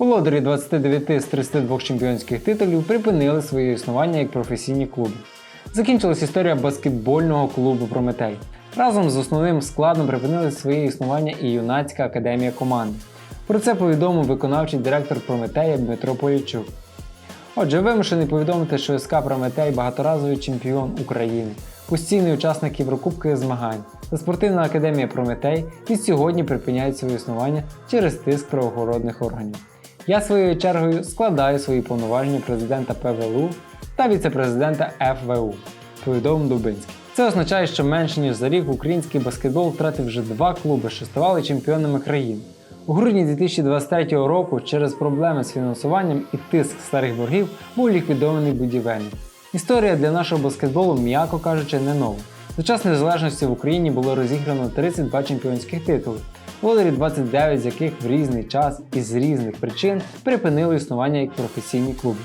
Володарі 29 з 32 чемпіонських титулів припинили своє існування як професійні клуби. Закінчилась історія баскетбольного клубу Прометей. Разом з основним складом припинили своє існування і юнацька академія команди. Про це повідомив виконавчий директор Прометея Дмитро Полічук. Отже, вимушений повідомити, що СК Прометей багаторазовий чемпіон України, постійний учасник Єврокубкових змагань та спортивна академія Прометей від сьогодні припиняють своє існування через тиск правоохоронних органів. Я своєю чергою складаю свої повноваження президента ПВЛУ та віце-президента ФВУ, повідомив Дубинський. Це означає, що менше ніж за рік український баскетбол втратив вже два клуби, що ставали чемпіонами країни. У грудні 2023 року через проблеми з фінансуванням і тиск старих боргів був ліквідований будівельник. Історія для нашого баскетболу, м'яко кажучи, не нова. За час незалежності в Україні було розіграно 32 чемпіонських титули, володарі 29 з яких в різний час і з різних причин припинили існування як професійні клуби.